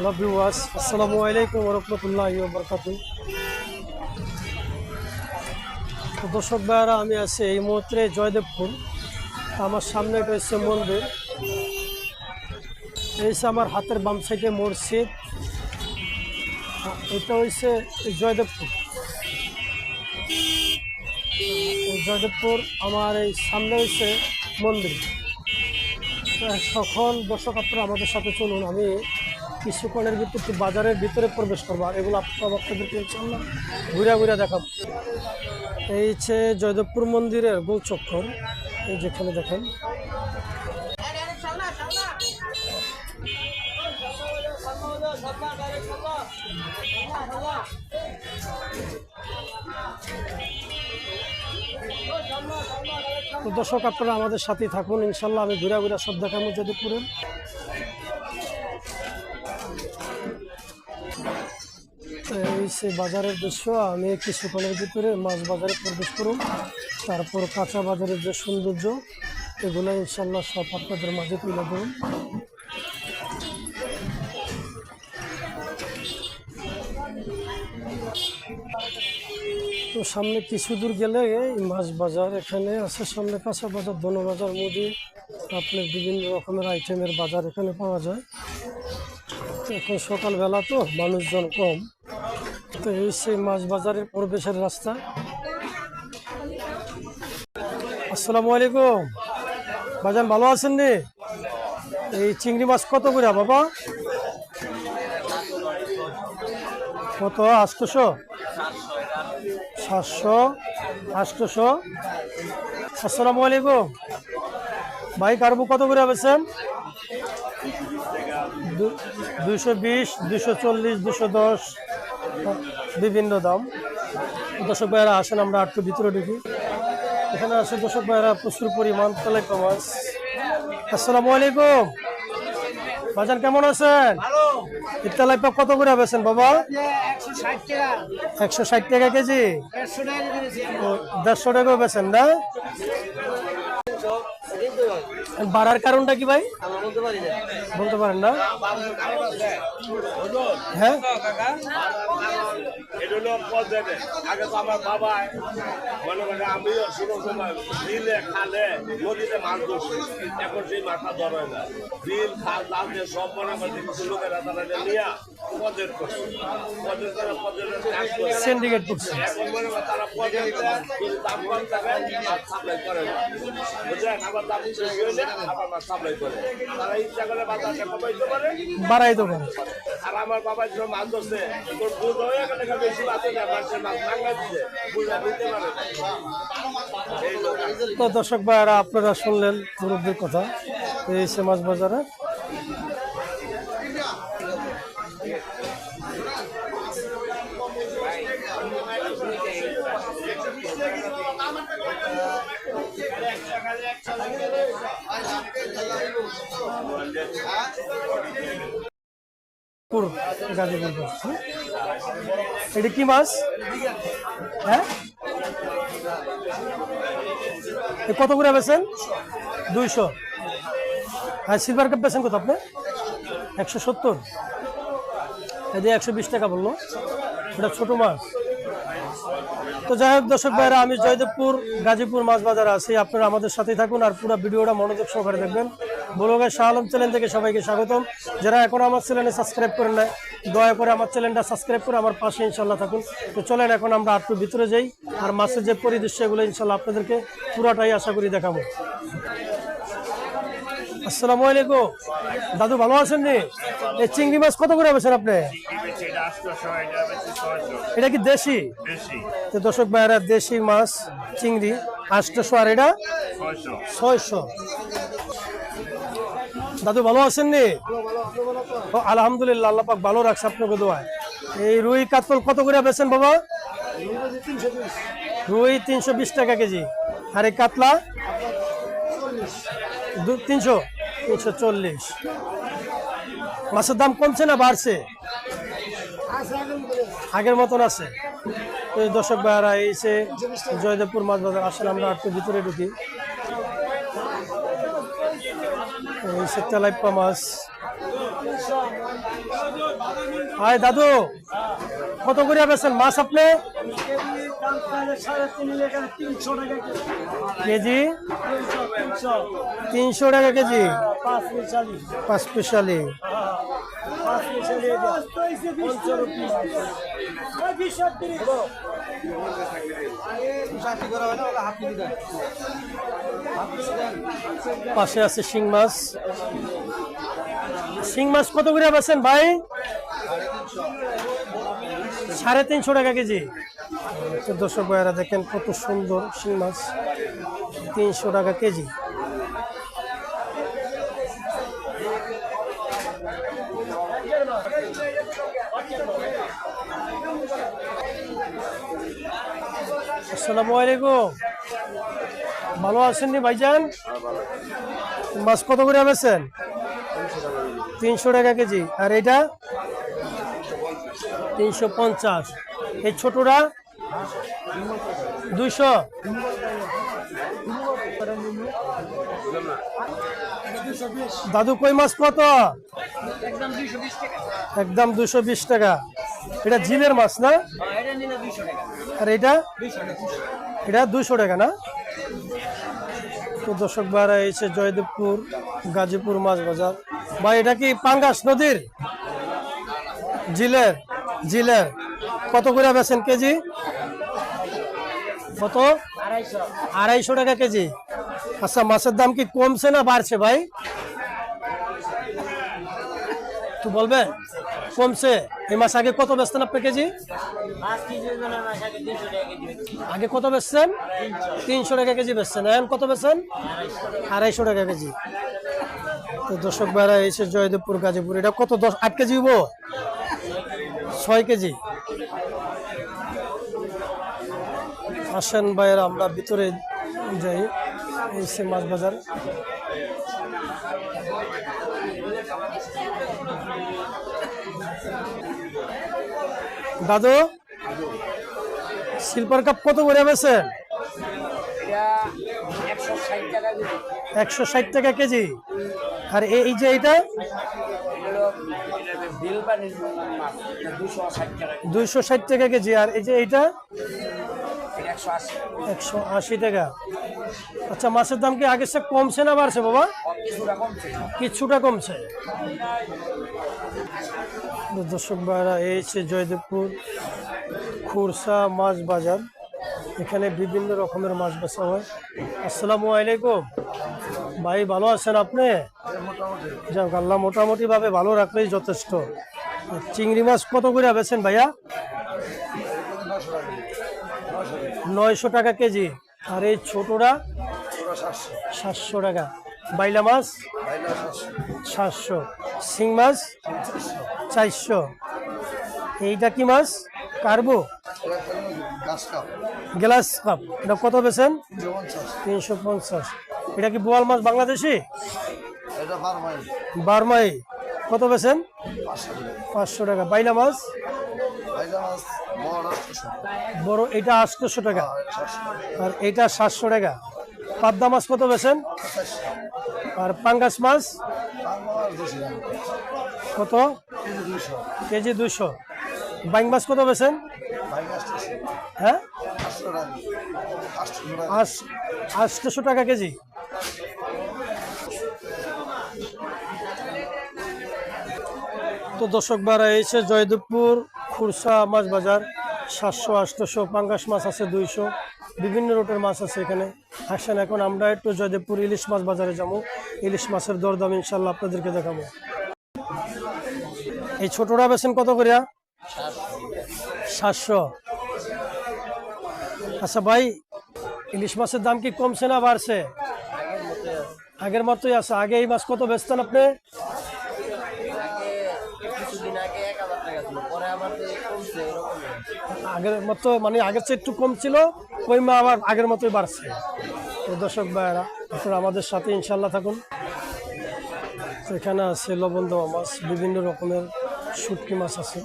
Hello viewers আসসালামু আলাইকুম রহমতুল্লাহ বরকাত তো দর্শক ভাইয়ারা, আমি আছি এই মুহূর্তে জয়দেবপুর। আমার সামনে হচ্ছে মন্দির হচ্ছে আমার হাতের বাম সাইডে মসজিদ, এটা হচ্ছে জয়দেবপুর। জয়দেবপুর, আমার এই সামনে হচ্ছে মন্দির। সকল দর্শক আপনারা আমাদের সাথে চলুন, আমি কিছুক্ষণের ভিতরে বাজারের ভিতরে প্রবেশ করব, আর এগুলো আপনার আপনাদেরকে আমরা ঘুরে ঘুরে দেখাবো। এই হচ্ছে জয়দেবপুর মন্দিরের গোল চক্কর এই যেখানে দেখেন তো দর্শক আপনারা আমাদের সাথেই থাকুন। ইনশাল্লাহ আমি ঘুরে ঘুরে সব দেখাবো জয়দেবপুরের এই সে বাজারের দৃশ্য। আমি কিছুক্ষণের ভিতরে মাছ বাজারে প্রবেশ করুন। তারপর কাঁচা বাজারের যে সৌন্দর্য, এগুলো ইনশাল্লাহ সব আপনাদের মাঝে তুলে ধরুন। তো সামনে কিছু দূর গেলে এই মাছ বাজার এখানে আছে, সামনে কাঁচা বাজার, ধনু বাজার, মুদি আপনার বিভিন্ন রকমের আইটেমের বাজার এখানে পাওয়া যায়। এখন সকালবেলা তো মানুষজন কম। তো এই সেই মাছ বাজারের প্রবেশের রাস্তা। আসসালামু আলাইকুম। বাজান, ভালো আছেন নি? এই চিংড়ি মাছ কত করে বাবা? কত, আটশোশো? সাতশো, আটশোশো। আসসালামু আলাইকুম। ভাই কত করে বেছেন দুশো বিশ দুশো চল্লিশ দুশো দশ, বিভিন্ন দাম। দর্শক ভাইয়েরা, আসেন আমরা আটটু ভিতরে ঢুকি। এখানে আছে দর্শক ভাইয়েরা, প্রচুর পরিমাণ তেলাইপা মাছ আসসালামু আলাইকুম। বাজান কেমন আছেন? ইত্তালাইপা কত করে বেছেন বাবা? একশো ষাট টাকা। কেজি? দেড়শো টাকা বেছেন না? বাড়ার কারণটা কি ভাই? বলতে পারেন না। হ্যাঁ? এটা হলো পদ্ধতি আগে তো আমার বাবা মনে করে আমিও শুরু সময় বিলে খালে নদীতে মাছ ধরছি। এখন সেই মাথা ধরে না। বিল খাল লাল দিয়ে সব মনে করে কিছু লোকেরা তারা নিয়ে পদের করছে। পদের করে পদের কাজ সিন্ডিকেট করছে। এখন মনে করে তারা পদের যদি দাম কম থাকে মাছ সাপ্লাই করে না। বুঝলেন? আবার দাম বেশি হলে আবার মাছ সাপ্লাই করে। তারা ইচ্ছা করে বাজারটা কমাইতে পারে। বাড়াই তো পারে। আর আমার বাবা যখন মাছ ধরছে তোর হয়ে গেলে বেশি তো দর্শক ভাইয়ারা আপনারা শুনলেন মুরব্বীর কথা এই সে মাছ বাজারে পুর গাজীপুর হ্যাঁ? এটা কি মাছ? হ্যাঁ? কত করে বেছেন দুইশো। হ্যাঁ সিলভার কাপ বেছেন কত আপনি? একশো সত্তর। এই যে একশো বিশ টাকা বলল, এটা ছোট মাছ। তো যাই হোক দর্শক ভাইরা, আমি জয়দেবপুর, গাজীপুর মাছ বাজারে আছি। আপনারা আমাদের সাথেই থাকুন আর পুরো ভিডিওটা মনোযোগ সহকারে দেখবেন। বলুগায় শাহ আলম চ্যানেল থেকে সবাইকে স্বাগতম। যারা এখন আমার চ্যানেলে সাবস্ক্রাইব করেন নাই, দয়া করে আমার চ্যানেলটা সাবস্ক্রাইব করে আমার পাশে ইনশাল্লাহ থাকুন। তো চলেন, এখন আমরা আটটু ভিতরে যাই আর মাছের যে পরিদৃশ্য এগুলো ইনশাল্লাহ আপনাদেরকে পুরাটাই আশা করি দেখাবো। আসসালামু আলাইকুম। দাদু, ভালো আছেন নি? এই চিংড়ি মাছ কত করে বেছেন আপনি? এটা কি দেশি? তো দর্শক ভাইয়েরা, দেশি মাছ, চিংড়ি আটশোশো আর এটা? ছয়শো। দাদু ভালো আছেন নি? আলহামদুলিল্লাহ, আল্লাহ পাক ভালো রাখছে আপনাকে দোয়ায়। এই রুই কাতল কত করে বেছেন বাবা? রুই তিনশো বিশ টাকা কেজি। আর এই কাতলা? তিনশো? তিনশো চল্লিশ। মাছের দাম কমছে না বাড়ছে? আগের মতন আছে। দর্শক ভাইয়ারা এসে জয়দেবপুর মাছ বাজার, আসলে আমরা একটু ভিতরে ঢুকি। তেলাইপা মাছ। হাই দাদু, কত করে বেছেন মাছ আপনি? কেজি? তিনশো টাকা কেজি। পাঁচ স্পেশালি। পাশে আছে শিং মাছ। শিং মাছ কত করে বেছেন ভাই? সাড়ে তিনশো টাকা কেজি। দর্শক ভাইয়ারা দেখেন কত সুন্দর শিং মাছ। তিনশো টাকা কেজি। আসসালামু আলাইকুম। ভালো আছেন নি ভাইজান? মাছ কত করে বেছেন তিনশো টাকা কেজি। আর এটা? তিনশো পঞ্চাশ। এই ছোটরা দুইশো? দাদু কই মাছ কত? একদম দুশো বিশ টাকা। এটা ঝিলের মাছ না? টাকা। আর এটা? এটা দুশো টাকা না? দর্শক ভাড়া এসে জয়দেবপুর, গাজীপুর মাছ বাজার। বা এটা কি পাঙ্গাস নদীর? জিলের জিলের। কত করে বেছেন কেজি? কত? আড়াইশো টাকা কেজি। আচ্ছা মাছের দাম কি কমছে না বাড়ছে ভাই? তো বলবেন? কমছে। এই মাছ আগে কত বেচতেন আপনি কেজি। আগে কত বেচছেন? তিনশো টাকা কেজি বেচছেন। এখন কত বেচছেন? আড়াইশো টাকা কেজি। তো দর্শক ভাইরা এসে জয়দেবপুর গাজীপুর। এটা কত দশ আট কেজি হব ছয় কেজি। আসেন ভাইয়েরা আমরা ভিতরে যাই। এসে মাছ বাজার। দাদু? সিলভার কাপ কত করে বেছেন একশো ষাট টাকা কেজি। আর এই যে এটা। দুইশো ষাট টাকা কেজি। আর এই যে এইটা? এটা একশো আশি টাকা। আচ্ছা মাছের দাম কি আগের চেয়ে কমছে না বাড়ছে বাবা? কিছুটা কমছে। দর্শক ভাইরা এইছে জয়দেবপুর খুরসা মাছ বাজার। এখানে বিভিন্ন রকমের মাছ বেচা হয়। আসসালামু আলাইকুম। ভাই, ভালো আছেন আপনি? যাক, আল্লাহ মোটামুটি ভাবে ভালো রাখলেই যথেষ্ট। চিংড়ি মাছ কত করে বেছেন ভাইয়া? নয়শো টাকা কেজি। আর এই ছোটরা? সাতশো টাকা। বাইলা মাছ? সাতশো। শিং মাছ? চারশো। এইটা কি মাছ? কার্বো? Glass cup. এটা কত বেছেন তিনশো পঞ্চাশ। এটা কি বোয়াল মাছ বাংলাদেশি? বারমাই। কত বেছেন পাঁচশো টাকা। বাইলা মাছ? বড় এটা আটশোশো টাকা। আর এটা সাতশো টাকা। পাবদা মাছ কত বেছেন আর পাঙ্গাস মাছ? কত? কেজি দুশো বাইং মাছ কত বেছেন হ্যাঁ? আটশো টাকা কেজি। তো দর্শক বারা এসে জয়দেবপুর খুরসা মাছ বাজার। সাতশো আটশোশো পাঙ্গাস মাছ আছে দুইশো। বিভিন্ন রুটের মাছ আছে এখানে। আসেন এখন আমরা একটু জয়দেবপুর ইলিশ মাছ বাজারে যাব। ইলিশ মাছের দরদাম ইনশাল্লাহ আপনাদেরকে দেখাবো। এই ছোটরা বেছেন কত করিয়া? সাতশো। আচ্ছা ভাই, ইলিশ মাছের দাম কি কমছে না বাড়ছে? আগের মতোই আছে। আগে এই মাছ কত বেচতেন আপনি? আগের মতো মানে আগের চেয়ে একটু কম ছিল, ওই মা আবার আগের মতোই বাড়ছে। তো দর্শক ভাইয়েরা, আপনারা আমাদের সাথে ইনশাল্লাহ থাকুন। এখানে আছে লবণ দেওয়া মাছ, বিভিন্ন রকমের শুটকি মাছ আছে।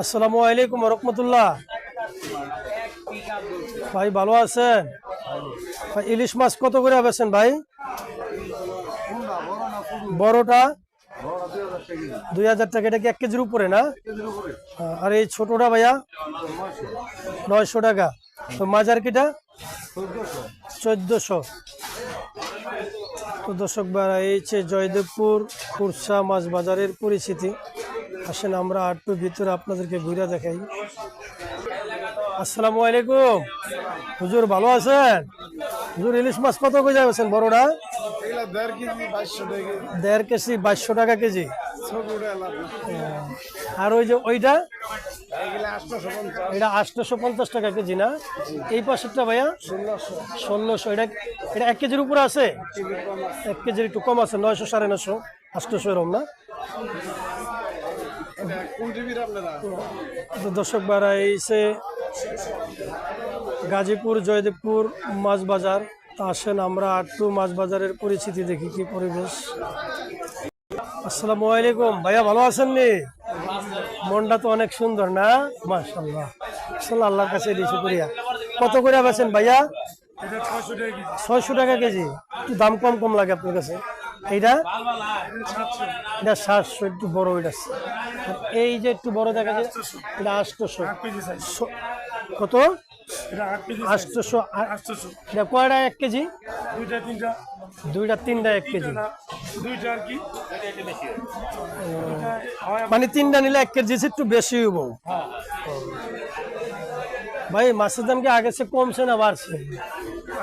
আসসালামু আলাইকুম রহমতুল্লাহ। ভাই, ভালো আছেন? ভাই, ইলিশ মাছ কত করে বেছেন ভাই? বড়টা? দুই হাজার টাকা, এটা কি এক কেজির উপরে না? আর এই ছোটটা ভাইয়া? নয়শো টাকা। তো মাজার কিটা চোদ্দশো। তো দর্শক বেড়া এই যে জয়দেবপুর খুরসা মাছ বাজারের পরিস্থিতি। আসেন আমরা আটটু ভিতরে আপনাদেরকে ঘুরে দেখাই। আসসালামু আলাইকুম। হুজুর ভালো আছেন? হুজুর ইলিশ মাছ কত করে যাবেন বড়টা দেড় কেজি বাইশশো টাকা কেজি। এলাকা। আর ওই যে ওইটা? এটা আটশোশো পঞ্চাশ টাকা কেজি না? এই পাশেরটা ভাইয়া? ষোলোশো। এটা এটা এক কেজির উপরে আছে? এক কেজির একটু কম আছে নয়শো সাড়ে নশো আটশোশো এরম না? দর্শক এইসে গাজীপুর জয়দেবপুর মাছ বাজার আসেন আমরা আটটু মাছ বাজারের পরিস্থিতি দেখি কি পরিবেশ? আসসালামু আলাইকুম। ভাইয়া ভালো আছেন নি? মনটা তো অনেক সুন্দর না? মাশাল্লাহ আসলে আল্লাহর কাছে দিয়েছি করিয়া কত করে বেছেন ভাইয়া? ছয়শো টাকা কেজি। একটু দাম কম কম লাগে আপনার কাছে। এইটা? এটা সাতশো, একটু বড় এটা। এই যে একটু বড় দেখা যায়, এটা আটশোশো কত? আটশোশো এটা কয়টা, এক কেজি? দুইটা, তিনটা, এক কেজি। দুইটা আর কি? মানে তিনটা নিলে এক কেজি একটু বেশি হইব। ভাই মাছের দাম কি আগের চেয়ে কমছে না বাড়ছে?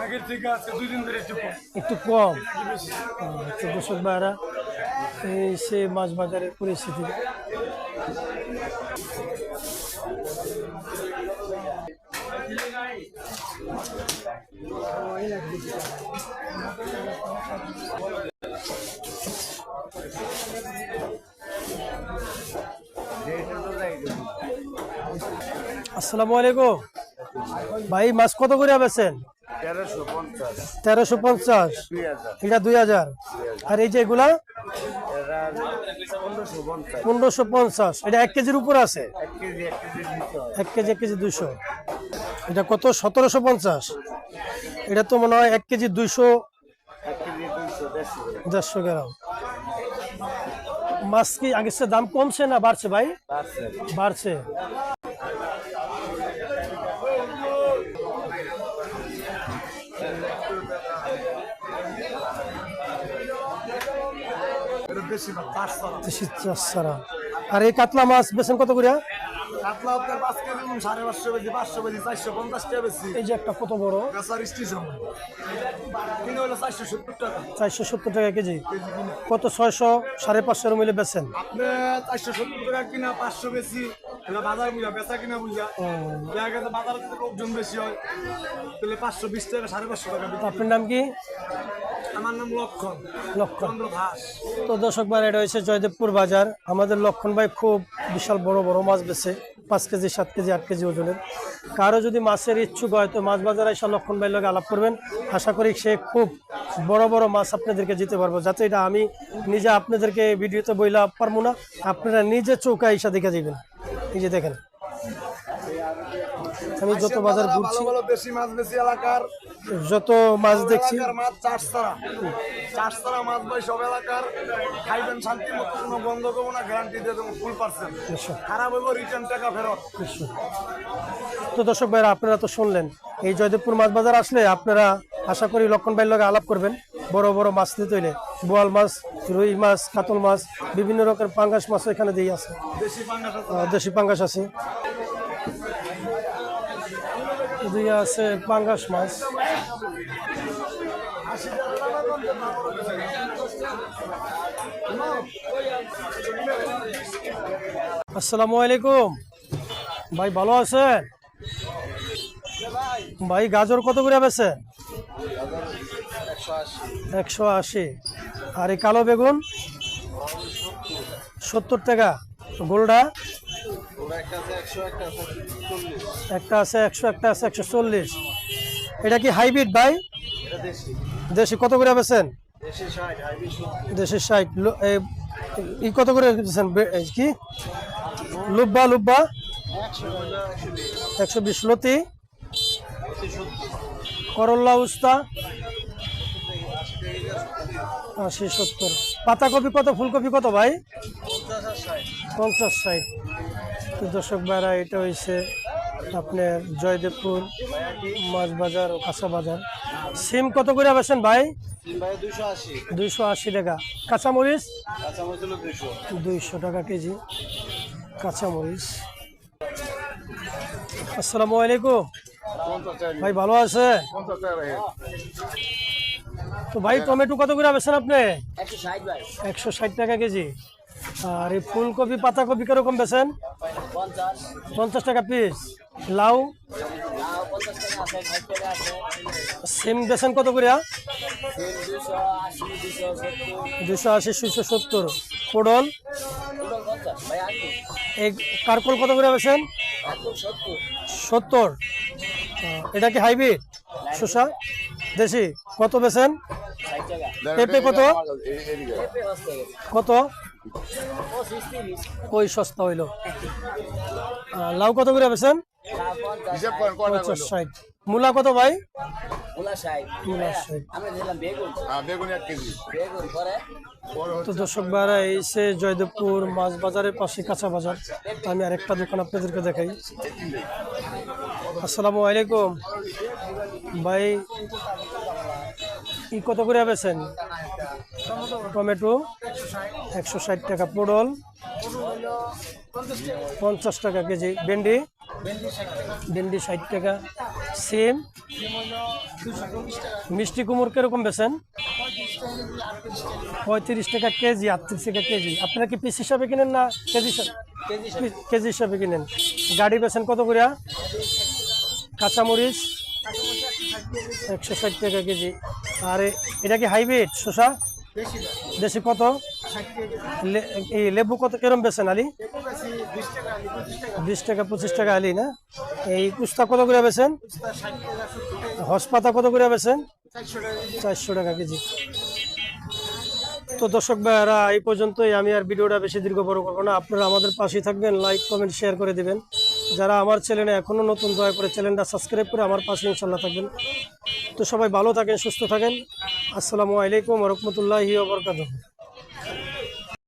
আগের থেকে আজকে দুই দিন ধরে একটু কম। একটু কম? তো দর্শক ভাইরা এই সে মাছ বাজারের পরিস্থিতি। আসসালামু আলাইকুম। ভাই, মাছ কত করে বেছেন তেরোশো পঞ্চাশ। এটা দুই হাজার। আর এই যে এগুলা? পনেরোশো পঞ্চাশ। এটা এক কেজির উপর আছে? এক কেজি এক কেজি দুইশো। এটা কত? সতেরোশো পঞ্চাশ। এটা তো মনে হয় এক কেজি দুইশো দেড়শো গ্রাম। মাছ কি আগের চেয়ে দাম কমছে না বাড়ছে ভাই? বাড়ছে। আর এই কাতলা মাছ বেছেন কত করে কাতলা আপনার পাঁচ কেজি এবং সাড়ে পাঁচশো বেশি পাঁচশো বেশি চারশো পঞ্চাশ টাকা বেশি। এই যে একটা কত বড়? গাছার স্টেশন কিনে হলো চারশো সত্তর টাকা। চারশো সত্তর টাকা কেজি। কত ছয়শো সাড়ে পাঁচশোর মিলে বেছেন আপনি চারশো সত্তর টাকা কিনা পাঁচশো বেশি এটা বাজার বুঝা বেচা কিনা বুঝা। গেছে বাজারে যদি লোকজন বেশি হয়। তাহলে পাঁচশো বিশ টাকা সাড়ে পাঁচশো টাকা। আপনার নাম কি? আমার নাম লক্ষণ। লক্ষণ। ঘাস। তো দর্শক ভাই এটা হচ্ছে জয়দেবপুর বাজার। আমাদের লক্ষণ ভাই খুব বিশাল বড় বড় মাছ বেছে পাঁচ কেজি সাত কেজি আট কেজি ওজনের। কারও যদি মাছের ইচ্ছুক হয় তো মাছ বাজারে এসে লক্ষণ ভাইয়ের লোক আলাপ করবেন। আশা করি সে খুব বড় বড় মাছ আপনাদেরকে দিতে পারব। যাতে এটা আমি নিজে আপনাদেরকে ভিডিওতে বইলা পারব না আপনারা নিজে চৌকা এসে দেখে যাবেন এই যে দেখেন। আমি যত বাজার ঘুরছি ভালো দেশি মাছ বেশি এলাকার। যত মাছ দেখছি মাছ চাষ ছাড়া চাষ ছাড়া মাছ ভাই সব এলাকার। খাইবেন শান্তি মতো কোনো বন্ধ করব না গ্যারান্টি দিয়ে দেবো ফুল পার্সেন্ট খারাপ হইব রিটার্ন টাকা ফেরত। তো দর্শক ভাইরা আপনারা তো শুনলেন এই জয়দেবপুর মাছ বাজার আসলে আপনারা আশা করি লক্ষণ ভাইয়ের লগে আলাপ করবেন। বড় বড় মাছ নিতে হইলে বোয়াল মাছ রুই মাছ কাতল মাছ বিভিন্ন রকমের পাঙ্গাস মাছ এখানে দিয়ে আছে। দেশি পাঙ্গাস আছে আহ, দেশি পাঙ্গাস আছে আছে পাঙ্গাস মাছ। আসসালামু আলাইকুম। ভাই, ভালো আছেন? ভাই, গাজর কত করে বেছেন একশো আশি। আর এই কালো বেগুন? সত্তর টাকা। আছে একশো একটা আছে একশো চল্লিশ। এটা কি হাইব্রিড ভাই? দেশি। কত করে বেছেন দেশি ষাট লো- ই কত করে বেছেন কি? লুব্বা লুব্বা? একশো বিশ লতি? করল্লা উস্তা? আশি সত্তর। পাতাকপি কত ফুলকপি কত ভাই? পঞ্চাশ ষাট। দর্শক ভাইরা এটা হয়েছে আপনার জয়দেবপুর মাছ বাজার ও কাঁচা বাজার সিম কত করে বেছেন ভাই? দুইশো আশি টাকা। কাঁচামরিচ? দুইশো টাকা কেজি। কাঁচামরিচ। আসসালামু আলাইকুম। ভাই, ভালো আছে? তো ভাই, টমেটো কত করে বেছেন আপনি? একশো ষাট টাকা কেজি। আর এই ফুলকপি, পাতাকপি কীরকম বেছেন পঞ্চাশ। টাকা পিস লাউ। সিম বেছেন কত করে দুশো আশি, দুশো সত্তর। আসব এই কারকল কত করে বেছেন সত্তর। এটা কি হাইব্রিড? শসা? দেশি? কত বেছেন পেঁপে কত? কত? ওই সস্তা হইল। লাউ কত করে বেছেন লাউ পঞ্চাশ পঞ্চাশ ষাট। মূলা কত ভাই? মূলা ষাট। মূলা ষাট। আমরা দিলাম বেগুন। বেগুন এক কেজি। বেগুন পরে তো দর্শক ভাইরা এইসে জয়দেবপুর মাছ বাজারের পাশে কাঁচা বাজার আমি আরেকটা দোকান আপনাদেরকে দেখাই। আসসালামু আলাইকুম। ভাই ই কত করে বেছেন টমেটো একশো ষাট টাকা পটল পঞ্চাশ টাকা কেজি ভেন্ডি ভেন্ডি ষাট টাকা সেম। মিষ্টি কুমড় কীরকম বেছেন পঁয়ত্রিশ টাকা কেজি আটত্রিশ টাকা কেজি। আপনারা কি পিস হিসাবে কিনেন না কেজি হিসাবে? কেজি হিসাবে কিনেন। গাড়ি বেছেন কত করে কাঁচামরিচ একশো ষাট টাকা কেজি। আর এটা কি হাইব্রিড শসা? দেশি কত? এই লেবু কত কিরম বেছেন আলি? বিশ টাকা, পঁচিশ টাকা আলি, না? এই কুস্তা কত করে বেছেন হসপাতা কত করে বেছেন চারশো টাকা কেজি। তো দর্শক ভাইয়ারা, এই পর্যন্তই আমি আর ভিডিওটা বেশি দীর্ঘ বড় করব না। আপনারা আমাদের পাশেই থাকবেন লাইক কমেন্ট শেয়ার করে দেবেন। যারা আমার চ্যানেলে এখনও নতুন, দয়া করে চ্যানেলটা সাবস্ক্রাইব করে আমার পাশে ইনশাল্লাহ থাকবেন। তো সবাই ভালো থাকেন, সুস্থ থাকেন। আসসালামু আলাইকুম রহমতুল্লাহি বরকাত